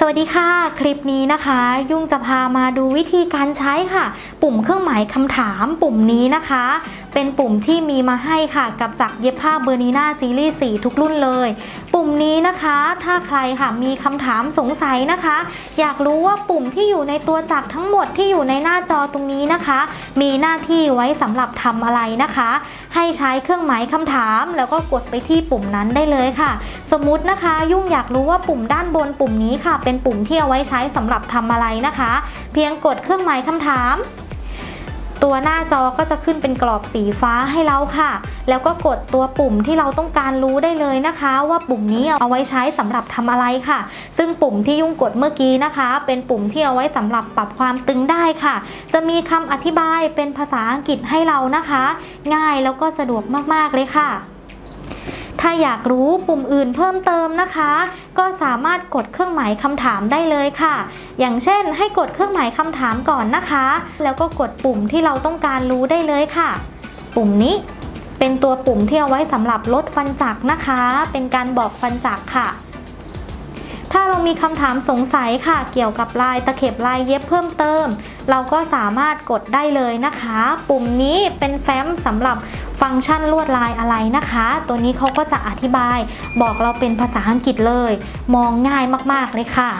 สวัสดีค่ะ คลิปนี้นะคะ ยุ่งจะพามาดูวิธีการใช้ค่ะ ปุ่มเครื่องหมายคำถามปุ่มนี้นะคะ เป็นปุ่มที่มีมาให้ค่ะ กับจักรเย็บผ้าเบอร์นีนาซีรีส์4ทุกรุ่นเลย ปุ่มนี้นะคะ ถ้าใครค่ะมีคำถามสงสัยนะคะ อยากรู้ว่าปุ่มที่อยู่ในตัวจักรทั้งหมดที่อยู่ในหน้าจอตรงนี้นะคะ มีหน้าที่ไว้สำหรับทำอะไรนะคะให้ใช้เครื่องหมายคำถาม แล้วก็กดไปที่ปุ่มนั้นได้เลยค่ะ สมมุตินะคะ ยุ่งอยากรู้ว่าปุ่มด้านบนปุ่มนี้ค่ะ เป็นปุ่มที่เอาไว้ใช้สำหรับทำอะไรนะคะ เพียงกดเครื่องหมายคำถาม ตัวหน้าจอก็จะขึ้นเป็นกรอบสีฟ้าให้เราค่ะ แล้วก็กดตัวปุ่มที่เราต้องการรู้ได้เลยนะคะ ว่าปุ่มนี้เอาไว้ใช้สำหรับทำอะไรค่ะ ซึ่งปุ่มที่ยุ่งกดเมื่อกี้นะคะ เป็นปุ่มที่เอาไว้สำหรับปรับความตึงได้ค่ะ จะมีคำอธิบายเป็นภาษาอังกฤษให้เรานะคะ ง่ายแล้วก็สะดวกมากๆเลยค่ะ ถ้าอยากรู้ปุ่มอื่นเพิ่มเติมนะคะ ก็สามารถกดเครื่องหมายคำถามได้เลยค่ะ อย่างเช่น ให้กดเครื่องหมายคำถามก่อนนะคะ แล้วก็กดปุ่มที่เราต้องการรู้ได้เลยค่ะ ปุ่มนี้เป็นตัวปุ่มที่เอาไว้สำหรับลดฟันจักนะคะ เป็นการบอกฟันจักค่ะ ถ้าเรามีคำถามสงสัยค่ะ เกี่ยวกับลายตะเข็บลายเย็บเพิ่มเติม เราก็สามารถกดได้เลยนะคะ ปุ่มนี้เป็นแฟ้มสำหรับ ฟังก์ชันลวดลายอะไรนะคะ ตัวนี้เขาก็จะอธิบายบอกเราเป็นภาษาอังกฤษเลย มองง่ายมากๆเลยค่ะ